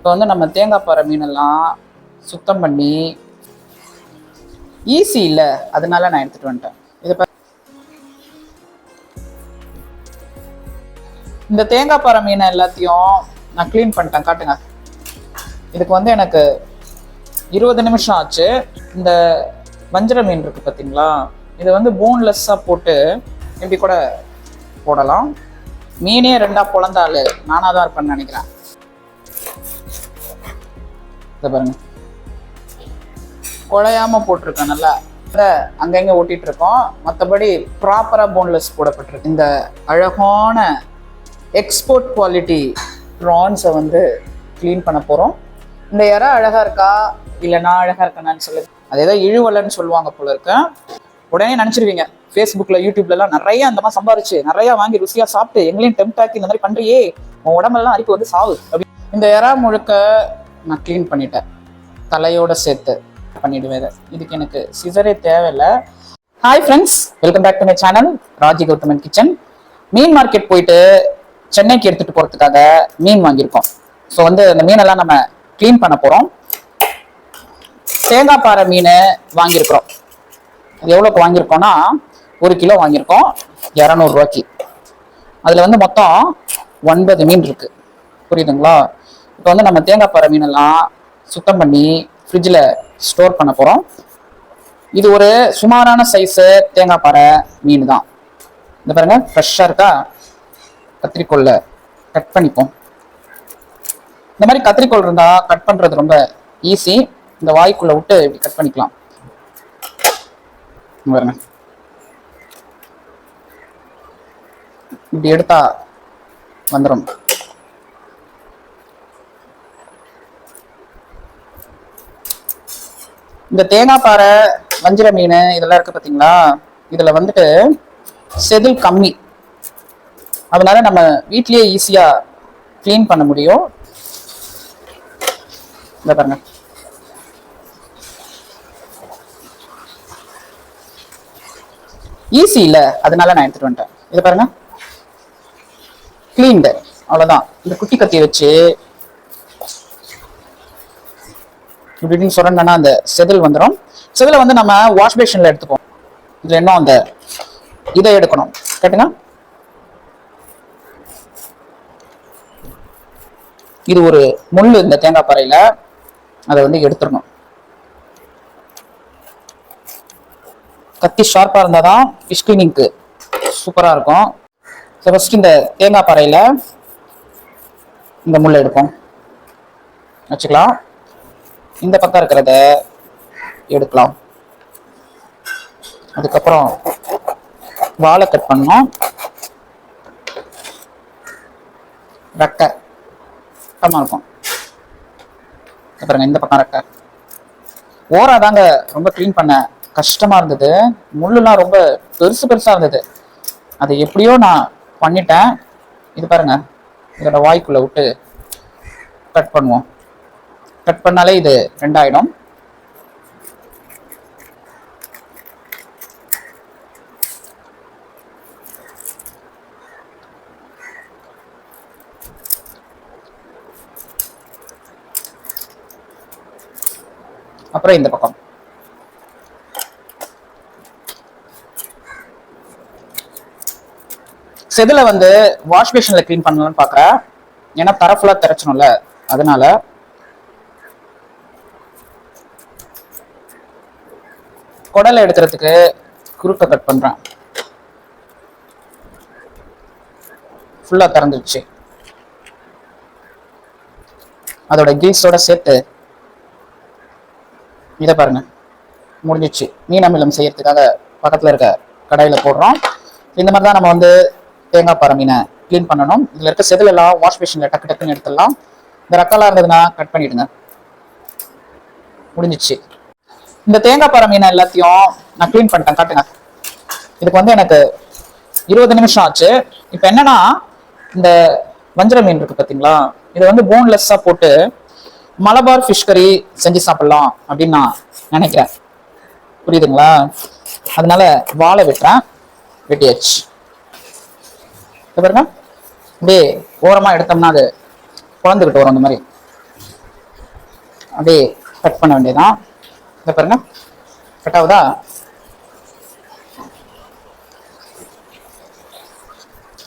இப்போ வந்து நம்ம தேங்காய் பாறை மீனெல்லாம் சுத்தம் பண்ணி ஈஸி இல்லை. அதனால நான் எடுத்துகிட்டு வந்துட்டேன். இதை இந்த தேங்காய் பாறை மீனை எல்லாத்தையும் நான் க்ளீன் பண்ணிட்டேன். காட்டுங்க. இதுக்கு வந்து எனக்கு இருபது நிமிஷம் ஆச்சு. இந்த வஞ்சர மீன் இருக்கு பார்த்தீங்களா இதை வந்து போன்லெஸ்ஸாக போட்டு இப்படி கூட போடலாம். மீனே ரெண்டாக பொழந்தாள் நானாக தான் இருப்பேன்னு நினைக்கிறேன். இதை பாருங்க. குழையாம போட்டிருக்கேன் நல்லா. இதை அங்கங்க ஒட்டிட்டு இருக்கோம். மற்றபடி ப்ராப்பரா போன்லெஸ் போடப்பட்டிருக்கு. இந்த அழகான எக்ஸ்போர்ட் குவாலிட்டி ப்ரான்ஸை வந்து க்ளீன் பண்ண போறோம். இந்த இறை அழகா இருக்கா? இல்லை நான் அழகா இருக்கேனான்னு சொல்லு. அது ஏதோ இழுவலன்னு சொல்லுவாங்க போல இருக்கேன் உடனே நினச்சிருவீங்க. ஃபேஸ்புக்கில் யூடியூப்லலாம் நிறைய அந்த மாதிரி சம்பாரிச்சு நிறைய வாங்கி ருசியாக சாப்பிட்டு எங்களையும் டெம்ட் ஆக்கி இந்த மாதிரி பண்ணுறியே உன் உடம்பெல்லாம் அரிப்பு வந்து சாவு. அப்படி. இந்த இறா முழுக்க நான் க்ளீன் பண்ணிட்டேன். தலையோட சேர்த்து பண்ணிடுவேன். இதுக்கு எனக்கு சிசரே தேவையில்லை. Hi friends welcome back to my channel Raji Gowthaman kitchen mean market போயிட்டு சென்னைக்கு எடுத்துகிட்டு போகிறதுக்காக மீன் வாங்கியிருக்கோம். ஸோ வந்து அந்த மீனெல்லாம் நம்ம க்ளீன் பண்ண போகிறோம் தேங்காய் பாறை மீன் வாங்கியிருக்கிறோம். அது எவ்வளோக்கு வாங்கியிருக்கோம்னா ஒரு கிலோ வாங்கியிருக்கோம். இரநூறுவாய்க்கு. அதில் வந்து மொத்தம் ஒன்பது மீன் இருக்குது புரியுதுங்களா? இப்போ வந்து நம்ம தேங்காய் பாறை மீனெல்லாம் சுத்தம் பண்ணி ஃப்ரிட்ஜில் ஸ்டோர் பண்ண போகிறோம் இது ஒரு சுமாரான சைஸு தேங்காய் பாறை மீன் தான் இந்த பாருங்க ஃப்ரெஷ்ஷாக இருக்கா? கத்திரிக்கோல்ல கட் பண்ணிப்போம். இந்த மாதிரி கத்திரிக்கோல் இருந்தால் கட் பண்ணுறது ரொம்ப ஈஸி இந்த வாய்க்குள்ளே விட்டு இப்படி கட் பண்ணிக்கலாம். பாருங்க. இப்படி எடுத்தா வந்துடும் இந்த தேங்காய் பாறை வஞ்சிர மீன் இதெல்லாம் இருக்கு பார்த்தீங்களா இதில் வந்துட்டு செதில் கம்மி. அதனால நம்ம வீட்லேயே ஈஸியாக க்ளீன் பண்ண முடியும். இந்த பாருங்க. ஈஸி இல்லை அதனால நான் எடுத்துட்டு வந்துட்டேன். இதை பாருங்க. கிளீன்டு அவ்வளோதான் இந்த குட்டி கத்தியை வச்சு இப்படின்னு சொன்னா அந்த செதில் வந்துடும் செதிலை வந்து நம்ம வாஷ் பேஷனில் எடுத்துப்போம் இதில் என்ன அந்த இதை எடுக்கணும். கேட்டுங்க இது ஒரு முள் இந்த தேங்காய் பாறையில். அதை வந்து எடுத்துடணும். கத்தி ஷார்ப்பாக இருந்தால் தான் ஃபிஷ் கிளீனிங்க்கு சூப்பராக இருக்கும். ஸோ ஃபஸ்ட் இந்த தேங்காய் பாறையில் இந்த முள்ளை எடுப்போம். வச்சுக்கலாம். இந்த பக்கம் இருக்கிறத எடுக்கலாம். அதுக்கப்புறம் வாழை கட் பண்ணோம். ரெக்கை கட்டமாக இருக்கும். அப்புறம் இந்த பக்கம் ரெக்கை ஓரா தாங்க ரொம்ப க்ளீன் பண்ண கஷ்டமா இருந்தது. முள்ளுலாம் ரொம்ப பெருசு பெருசா இருந்தது. அதை எப்படியோ நான் பண்ணிட்டேன். இது பாருங்க இதோட வாய்க்குள்ள விட்டு கட் பண்ணுவோம். கட் பண்ணாலே இது ரெண்டாயிடும் அப்புறம் இந்த பக்கம். செதில வந்து வாஷ் பேஷன்ல க்ளீன் பண்ணலாம்னு பார்க்குறேன் ஏன்னா தர ஃபுல்லாக திறச்சணும்ல அதனால குடலை எடுக்கிறதுக்கு குறுக்க கட் பண்ணுறேன் ஃபுல்லாக திறந்துடுச்சு அதோட கில்ஸோட சேர்த்து இதை பாருங்க. முடிஞ்சிச்சு மீன் அமிலம் செய்யறதுக்காக பக்கத்தில் இருக்க கடாயில் போடுறோம். இந்த மாதிரி தான் நம்ம வந்து தேங்காய் பாறை மீனை க்ளீன் பண்ணணும். இதில் இருக்க செதில் எல்லாம் வாஷ் மிஷினில் டக்கு டக்குன்னு எடுத்துடலாம். இந்த ரக்கெல்லாம் இருந்ததுன்னா கட் பண்ணிவிடுங்க முடிஞ்சிச்சு இந்த தேங்காய் பாறை மீனை எல்லாத்தையும் நான் க்ளீன் பண்ணிட்டேன் காட்டுங்க. இதுக்கு வந்து எனக்கு இருபது நிமிஷம் ஆச்சு. இப்போ என்னன்னா இந்த வஞ்சர மீன் இருக்கு பார்த்தீங்களா இதை வந்து போன்லெஸ்ஸாக போட்டு மலபார் ஃபிஷ் கறி செஞ்சு சாப்பிடலாம் அப்படின்னு நான் நினைக்கிறேன். புரியுதுங்களா? அதனால வாழை வெட்டுறேன். வெட்டியாச்சு. பாருங்க. அப்படியே ஓரமாக எடுத்தோம்னா அது குழந்துக்கிட்டு வரும் அந்த மாதிரி. அப்படியே கட் பண்ண வேண்டியதான் இதை பாருங்க. கட் ஆகுதா?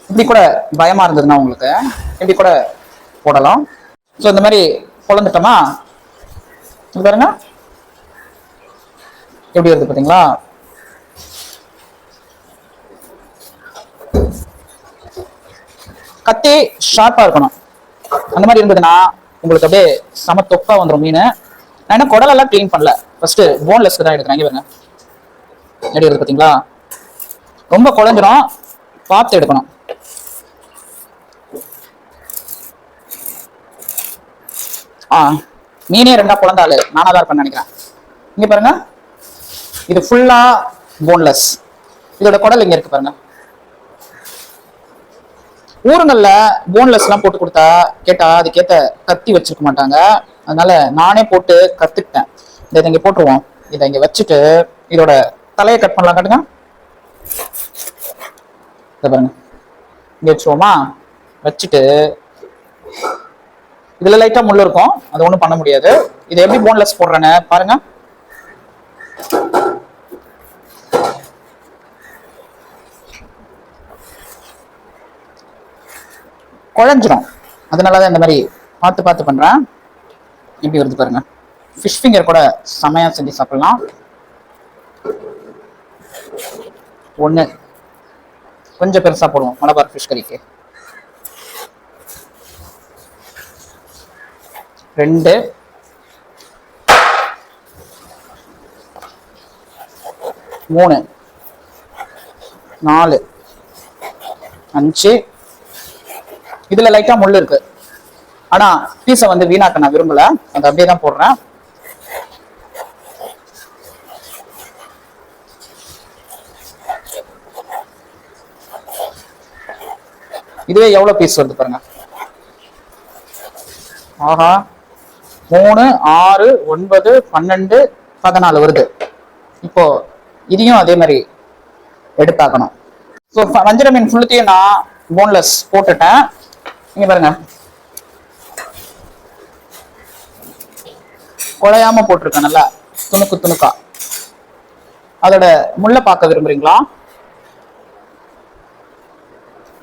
இப்படி கூட பயமா இருந்ததுன்னா உங்களுக்கு இப்படி கூட போடலாம். ஸோ இந்த மாதிரி பொழந்துட்டோமா? இது பாருங்க. எப்படி வருது பாத்தீங்களா? கத்தி ஷார்ப்பாக இருக்கணும். அந்த மாதிரி இருந்ததுன்னா உங்களுக்கு அப்படியே சம தொப்பாக வந்துடும் மீன். நான் என்ன குடலெல்லாம் க்ளீன் பண்ணல. ஃபர்ஸ்ட் போன்லெஸ் தான் எடுக்கிறேன். இங்கே பாருங்க. எடுக்கிறது பார்த்தீங்களா பாத்தீங்களா? ரொம்ப குழஞ்சிரும். பார்த்து எடுக்கணும். ஆ மீனே ரெண்டா குழந்தாள். நானாக தான் இருப்பேன்னு நினைக்கிறேன். இங்கே பாருங்க. இது ஃபுல்லா போன்லெஸ் இதோட குடல் இங்க இருக்கு பாருங்க. ஊருங்களில் போன்லெஸ் எல்லாம் போட்டு கொடுத்தா கேட்டா அதுக்கேத்த கத்தி வச்சிருக்க மாட்டாங்க. அதனால நானே போட்டு கத்துக்கிட்டேன். இதை இங்கே போட்டுருவோம். இதை இங்கே வச்சுட்டு இதோட தலையை கட் பண்ணலாம் காட்டுங்க. இதை பாருங்க. இங்கே வச்சுருவோமா? வச்சுட்டு இதில் லைட்டாக முள் இருக்கும். அது ஒன்றும் பண்ண முடியாது. இதை எப்படி போன்லெஸ் போடுறேன்னு பாருங்க. குழஞ்சிரும். அதனால தான் இந்த மாதிரி பார்த்து பார்த்து பண்றேன். எப்படி வருது பாருங்க. ஃபிஷ் ஃபிங்கர் கூட செமையா செஞ்சு சாப்பிடலாம். ஒன்று கொஞ்சம் பெருசா போடுவோம் மலபார் ஃபிஷ் கறிக்கு ரெண்டு மூணு நாலு அஞ்சு. இதுல லைட்டா முள்ளு இருக்கு. ஆனா பீஸை வந்து வீணாக்க நான் விரும்பல. அதை அப்படியே தான் போடுறேன். இதுவே எவ்வளவு பீஸ் வருது பாருங்க. ஆஹா மூணு ஆறு ஒன்பது பன்னெண்டு பதினாலு வருது. இப்போ இதையும் அதே மாதிரி எடுத்தாக்கணும். ஸோ வஞ்சிர மீன் ஃபுல்லுத்தையும் நான் போன்லெஸ் போட்டுட்டேன். இங்க பாருங்க. குழையாம போட்டிருக்கேன் நல்லா. துணுக்கு துணுக்கா. அதோட முள்ளை பார்க்க விரும்புறீங்களா?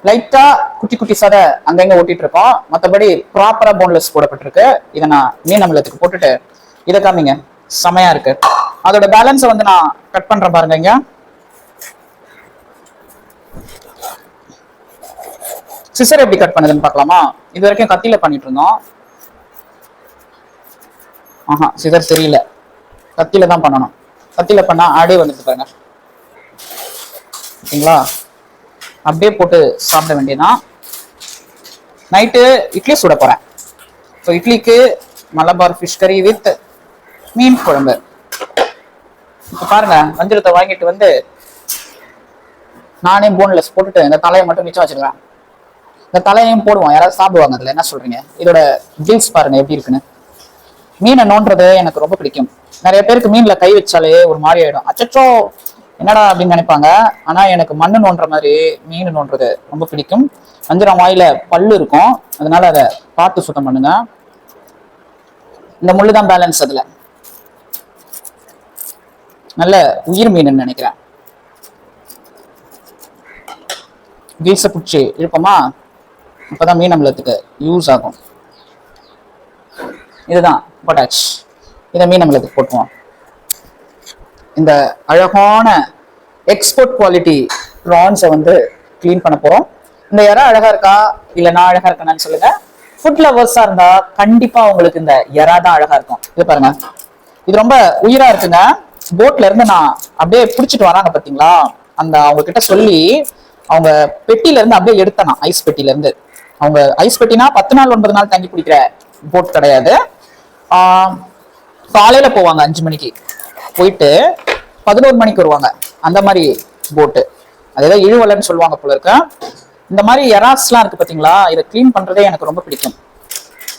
லைட்டா குட்டி குட்டி சதை அங்கங்க ஓட்டிட்டு இருக்கோம். மத்தபடி ப்ராப்பரா போன்லெஸ் போடப்பட்டிருக்கு. இதை நான் மீன் அமிலத்துக்கு போட்டுட்டு இதை காமிங்க. செமையா இருக்கு. அதோட பேலன்ஸை வந்து நான் கட் பண்றேன் பாருங்க இங்க. சிசர் எப்படி கட் பண்ணுதுன்னு பார்க்கலாமா? இது வரைக்கும் கத்தியில பண்ணிட்டு இருந்தோம். ஆஹா சிசர் தெரியல. கத்தியில தான் பண்ணணும். கத்தியில பண்ணா ஆடே வந்துட்டு பாருங்க. ஓகேங்களா அப்படியே போட்டு சாப்பிட வேண்டியதான் நைட்டு இட்லி சுட போறேன். ஸோ இட்லிக்கு மலபார் ஃபிஷ் கறி வித் மீன் குழம்பு. இப்போ பாருங்க வஞ்சிரத்தை வாங்கிட்டு வந்து நானே போன்லெஸ் போட்டுட்டு இந்த தலையை மட்டும் மிச்சம் வச்சிருக்கேன் இந்த தலையையும் போடுவோம். யாராவது சாப்பிடுவாங்க அதுல என்ன சொல்றீங்க? இதோட டீல்ஸ் பாருங்க எப்படி இருக்குன்னு. மீனை நோண்டுறது எனக்கு ரொம்ப பிடிக்கும். நிறைய பேருக்கு மீன்ல கை வச்சாலே ஒரு மாதிரி ஆயிடும். அச்சச்சோ! என்னடா அப்படின்னு நினைப்பாங்க. ஆனா எனக்கு மண்ணு நோண்டுற மாதிரி மீன் நோண்டுறது ரொம்ப பிடிக்கும். வஞ்சிரம் வாயில பல்லு இருக்கும். அதனால அதை பார்த்து சுத்தம் பண்ணுங்க. இந்த முள்ளு தான் பேலன்ஸ் அதுல. நல்ல உயிர் மீன் நினைக்கிறேன். வீச பிடிச்சி இழுப்போமா? அப்பதான் மீன் அமிலத்துக்கு யூஸ் ஆகும். இதுதான் பொட்டாச் இதை மீன் அமிலத்துக்கு போட்டுருவோம். இந்த அழகான எக்ஸ்போர்ட் குவாலிட்டி ப்ரான்ஸை வந்து க்ளீன் பண்ண போகிறோம் இந்த இறா அழகா இருக்கா? இல்லை நான் அழகா இருக்கேன்னு சொல்லுங்க. ஃபுட் லவர்ஸாக இருந்தா கண்டிப்பா உங்களுக்கு இந்த இறா தான் அழகா இருக்கும். இது பாருங்க. இது ரொம்ப உயிரா இருக்குங்க. போட்ல இருந்து நான் அப்படியே பிடிச்சிட்டு வராங்க பார்த்தீங்களா அந்த அவங்க கிட்ட சொல்லி அவங்க பெட்டில இருந்து அப்படியே எடுத்தேன் ஐஸ் பெட்டில இருந்து. அவங்க ஐஸ் பெட்டினா பத்து நாள் ஒன்பது நாள் தங்கி குடிக்கிற போட் கிடையாது. காலையில போவாங்க அஞ்சு மணிக்கு. போயிட்டு பதினோரு மணிக்கு வருவாங்க. அந்த மாதிரி போட்டு அதேதான் இழுவலைன்னு சொல்லுவாங்க போல இருக்க. இந்த மாதிரி எராஸ்லாம் இருக்கு பார்த்தீங்களா இதை க்ளீன் பண்ணுறதே எனக்கு ரொம்ப பிடிக்கும்.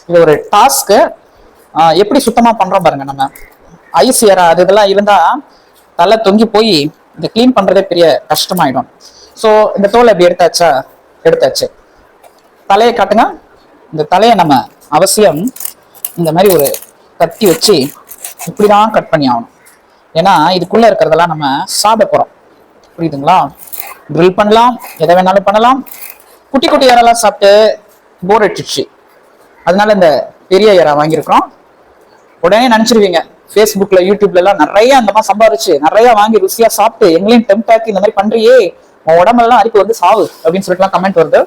இது ஒரு டாஸ்க்கு எப்படி சுத்தமாக பண்ணுறோம் பாருங்க நம்ம. ஐஸ் எரா அது இதெல்லாம் இருந்தால் தலை தொங்கி போய் இதை க்ளீன் பண்ணுறதே பெரிய கஷ்டமாயிடும். ஸோ இந்த தோலை எப்படி எடுத்தாச்சா? எடுத்தாச்சு. தலையை காட்டுங்க. இந்த தலையை நம்ம அவசியம் இந்த மாதிரி ஒரு கத்தி வச்சு இப்படி தான் கட் பண்ணி ஆகணும். ஏன்னா இதுக்குள்ள இருக்கிறதெல்லாம் நம்ம சாப்பிட போறோம். புரியுதுங்களா? ட்ரில் பண்ணலாம் எதை வேணாலும் பண்ணலாம். குட்டி குட்டி இறலாம் சாப்பிட்டு போர் அடிச்சிடுச்சு அதனால இந்த பெரிய இறா வாங்கியிருக்கிறோம். உடனே நினைச்சிருவீங்க ஃபேஸ்புக்கில் யூடியூப்லலாம் நிறைய அந்த மாதிரி சம்பாரிச்சு நிறைய வாங்கி ருசியாக சாப்பிட்டு எங்களையும் டெம்ட் ஆக்கி இந்த மாதிரி பண்ணுறியே உன் உடம்பெல்லாம் அரிப்பு வந்து சாவு அப்படின்னு சொல்லிட்டுலாம் கமெண்ட் வருது.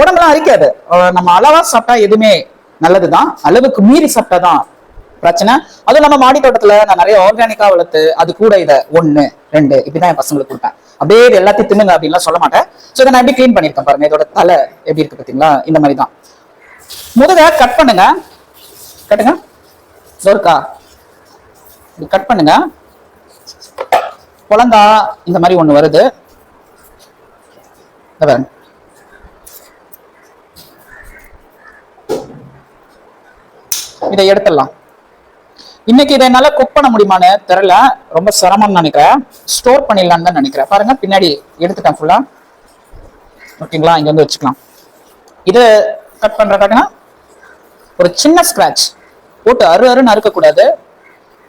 உடம்பெல்லாம் அரிக்காது. நம்ம அளவாக சாப்பிட்டா எதுவுமே நல்லது தான் அளவுக்கு மீறி சாப்பிட்டா தான் பிரச்சனை. அதுவும் நம்ம மாடி தோட்டத்துல நான் நிறைய ஆர்கானிக்கா வளர்த்து அது கூட இதை ஒண்ணு ரெண்டு இப்படிதான் என் பசங்களுக்கு கொடுப்பேன். அப்படியே இது எல்லாத்தையும் தின்னுங்க அப்படின்லாம் சொல்ல மாட்டேன். ஸோ இதை நான் எப்படி க்ளீன் பண்ணியிருக்கேன் பாருங்க. இதோட தலை எப்படி இருக்கு பாத்தீங்களா இந்த மாதிரி தான் முதல்ல கட் பண்ணுங்க. கட்டுங்க. இருக்கா கட் பண்ணுங்க. குழந்தா இந்த மாதிரி ஒண்ணு வருது. பாருங்க. இதை எடுத்துடலாம். இன்னைக்கு இதை என்னால குக் பண்ண முடியுமான்னு தெரியல. ரொம்ப சிரமம்னு நினைக்கிறேன். ஸ்டோர் பண்ணிடலான்னு தான் நினைக்கிறேன். பாருங்க பின்னாடி எடுத்துட்டேன் ஃபுல்லா ஓகேங்களா? இங்க வந்து வச்சுக்கலாம். இது கட் பண்றதுக்காக ஒரு சின்ன ஸ்க்ராட்ச் போட்டு அரு அருன்னு அறுக்கக்கூடாது.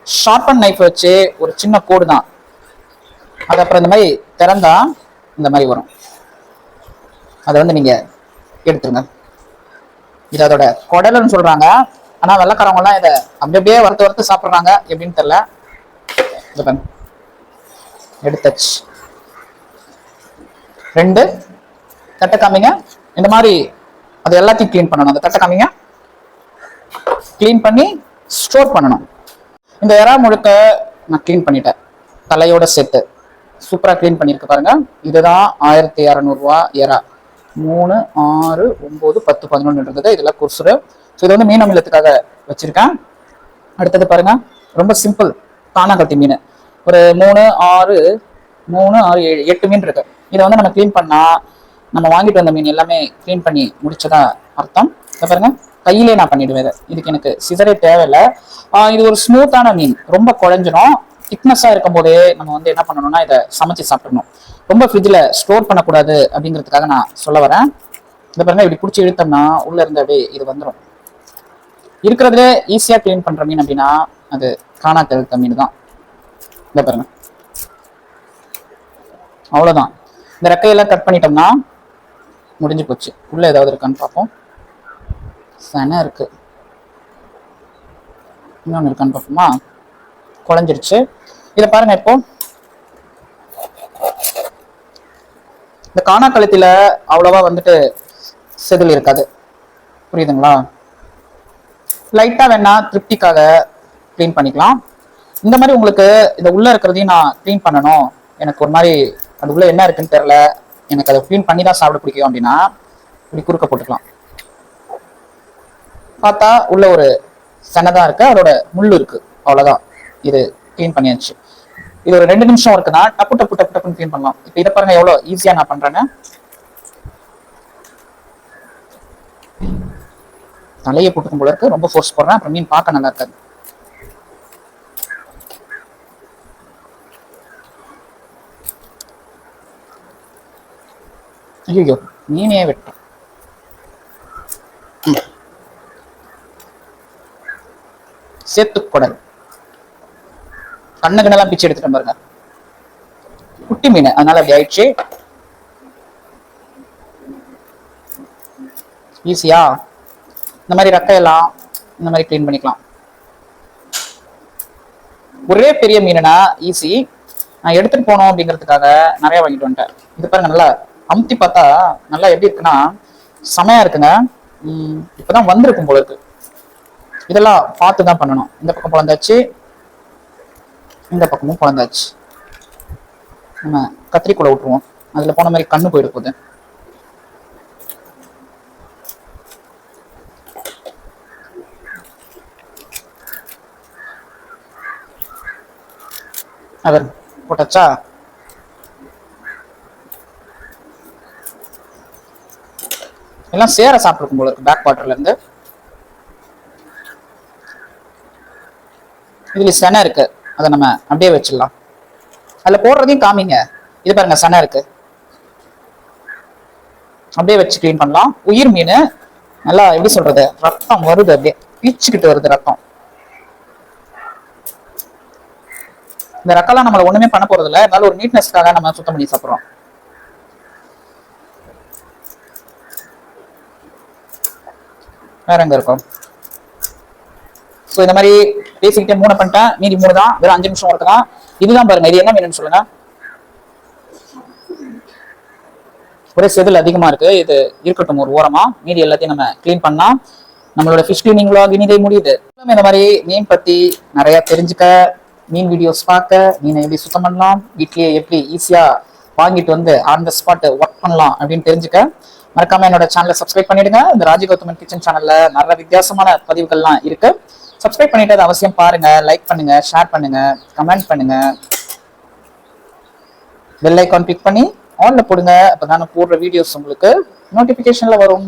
ஷார்பன் நைஃப் வச்சு ஒரு சின்ன கோடு தான். அது அப்புறம் இந்த மாதிரி திறந்தா இந்த மாதிரி வரும். அதை வந்து நீங்க எடுத்துருங்க. இது அதோட குடலுன்னு சொல்றாங்க. ஆனா வெள்ளக்காரவங்க எல்லாம் இதை அப்படி அப்படியே வறுத்து வறுத்து சாப்பிடுறாங்க. எப்படின்னு தெரியல. எடுத்தாச்சு ரெண்டு. தட்டை காமிங்க. இந்த மாதிரி அது எல்லாத்தையும் க்ளீன் பண்ணணும். அந்த தட்டை காமிங்க. க்ளீன் பண்ணி ஸ்டோர் பண்ணணும். இந்த எறா முழுக்க நான் க்ளீன் பண்ணிட்டேன். தலையோட சேர்த்து. சூப்பராக க்ளீன் பண்ணியிருக்கு பாருங்க. இதுதான் ஆயிரத்தி இரநூறுவா எறா மூணு ஆறு ஒம்பது பத்து பதினொன்று இருந்தது இதெல்லாம் குர்சுரு. ஸோ இது வந்து மீன் அமிலத்துக்காக வச்சிருக்கேன். அடுத்தது பாருங்க. ரொம்ப சிம்பிள் காணாங்கத்தி மீன். ஒரு மூணு ஆறு மூணு ஆறு ஏழு எட்டு மீன் இருக்கு. இதை வந்து நம்ம க்ளீன் பண்ணால் நம்ம வாங்கிட்டு வந்த மீன் எல்லாமே க்ளீன் பண்ணி முடிச்சதா அர்த்தம். இதை பாருங்க. கையிலே நான் பண்ணிடுவேன் இதை. இதுக்கு எனக்கு சிதறே தேவையில்லை. இது ஒரு ஸ்மூத்தான மீன். ரொம்ப குழஞ்சிரும். திக்னஸாக இருக்கும் போதே நம்ம வந்து என்ன பண்ணணும்னா இதை சமைச்சு சாப்பிடணும். ரொம்ப ஃப்ரிட்ஜில் ஸ்டோர் பண்ணக்கூடாது அப்படிங்கிறதுக்காக நான் சொல்ல வரேன். இதை பாருங்க. இப்படி பிடிச்சி இழுத்தோம்னா உள்ளே இருந்து அப்படியே இது வந்துடும் இருக்கிறதுல ஈஸியாக க்ளீன் பண்ற மீன் அப்படின்னா அது காணா இழுத்த மீன் தான் இதை பாருங்க. அவ்வளவுதான். இந்த ரெக்கையெல்லாம் கட் பண்ணிட்டோம்னா முடிஞ்சு போச்சு. உள்ள ஏதாவது இருக்கான்னு பார்ப்போம். சனை இருக்கு. இன்னொன்று இருக்கான்னு பார்ப்போமா? குழஞ்சிருச்சு. இதை பாருங்க இப்போ. இந்த காணா கழுத்தில அவ்வளவா வந்துட்டு செதில் இருக்காது. புரியுதுங்களா? லைட்டாக வேணா திருப்திக்காக க்ளீன் பண்ணிக்கலாம். இந்த மாதிரி உங்களுக்கு இந்த உள்ளே இருக்கிறதையும் நான் க்ளீன் பண்ணணும். எனக்கு ஒரு மாதிரி அது உள்ள என்ன இருக்குன்னு தெரியல. எனக்கு அதை க்ளீன் பண்ணி தான் சாப்பிட பிடிக்கும் அப்படின்னா இப்படி குறுக்க போட்டுக்கலாம். பார்த்தா உள்ள ஒரு சன்னதாக இருக்குது அதோட முள் இருக்கு. அவ்வளோதான் இது க்ளீன் பண்ணியாச்சு. இது ஒரு ரெண்டு நிமிஷம் இருக்குன்னா டப்பு டப்பு டப்பு டப்புன்னு க்ளீன் பண்ணலாம். இப்போ இதை பாருங்க எவ்வளோ ஈஸியாக நான் பண்ணுறேன்னு தலையை போட்டுக்கும் போல இருக்கு. ரொம்ப ஃபோர்ஸ் போடுறேன். அப்புறம் மீன் பார்க்க நல்லா இருக்காது. ஐயோ மீனே வெட்டும். சேத்துக்குடல். கண்ணு கண்ணெல்லாம் பிச்சு எடுத்துட்டேன் பாருங்க. குட்டி மீன். அதனால அப்படி ஆயிடுச்சு. ஈஸியா இந்த மாதிரி ரெக்கையெல்லாம் இந்த மாதிரி க்ளீன் பண்ணிக்கலாம். ஒரே பெரிய மீனுனா ஈஸி நான் எடுத்துட்டு போனோம் அப்படிங்கிறதுக்காக நிறைய வாங்கிட்டு வந்துட்டேன். இது பாருங்க நல்லா அமுத்தி பார்த்தா நல்லா எப்படி இருக்குன்னா செமையா இருக்குங்க. உம் இப்பதான் வந்திருக்கும் போல இருக்கு. இதெல்லாம் பார்த்து தான் பண்ணணும். இந்த பக்கம் பிறந்தாச்சு இந்த பக்கமும் குழந்தாச்சு நம்ம கத்திரிக்குள்ள விட்டுருவோம் அதுல போன மாதிரி கண்ணு போயிட போகுது. அவர் போட்டாச்சா? எல்லாம் சேர சாப்பிட்டுருக்கும் போல இருக்கு பேக் வாட்டர்ல இருந்து. இதுல செனை இருக்கு. அதை நம்ம அப்படியே வச்சிடலாம். அதுல போடுறதையும் காமிங்க. இது பாருங்க செனை இருக்கு. அப்படியே வச்சு க்ளீன் பண்ணலாம். உயிர் மீன் நல்லா எப்படி சொல்றது ரத்தம் வருது அப்படியே பீச்சுக்கிட்டு வருது ரத்தம். இந்த ரக்காலாம் நம்மள ஒண்ணுமே பண்ண போறது இல்லை இருந்தாலும் ஒரு நீட்னஸ்க்காக நம்ம சுத்தம் பண்ணி சாப்பிடுறோம். வேற எங்க இருக்கும்? ஸோ இந்த மாதிரி பேசிக்கிட்டே மூணு பண்ணிட்டேன். மீதி மூணு தான் வெறும் அஞ்சு நிமிஷம் ஒருத்தலாம் இதுதான் பாருங்க. இது என்ன மீனுன்னு சொல்லுங்க. ஒரே செதில் அதிகமா இருக்கு. இது இருக்கட்டும் ஒரு ஓரமா. மீதி எல்லாத்தையும் நம்ம க்ளீன் பண்ணா நம்மளோட ஃபிஷ் கிளீனிங் vlog இனிதே முடியுது. இந்த மாதிரி மீன் பத்தி நிறைய தெரிஞ்சுக்க மீன் வீடியோஸ் பார்க்க மீனை எப்படி சுத்தம் பண்ணலாம் வீட்லயே எப்படி ஈஸியா வாங்கிட்டு வந்து ஆன் த ஸ்பாட் ஒர்க் பண்ணலாம் அப்படின்னு தெரிஞ்சுக்க. மறக்காம என்னோட சேனலை சப்ஸ்கிரைப் பண்ணிடுங்க. இந்த ராஜகௌதமன் கிச்சன் சேனல்ல நிறைய வித்தியாசமான பதிவுகள்லாம் இருக்கு. சப்ஸ்கிரைப் பண்ணிட்டு அதை அவசியம் பாருங்க லைக் பண்ணுங்க ஷேர் பண்ணுங்க கமெண்ட் பண்ணுங்க. பெல் ஐக்கான் கிளிக் பண்ணி ஆன்ல போடுங்க. அப்போ நான் போடுற வீடியோஸ் உங்களுக்கு நோட்டிபிகேஷன்ல வரும்.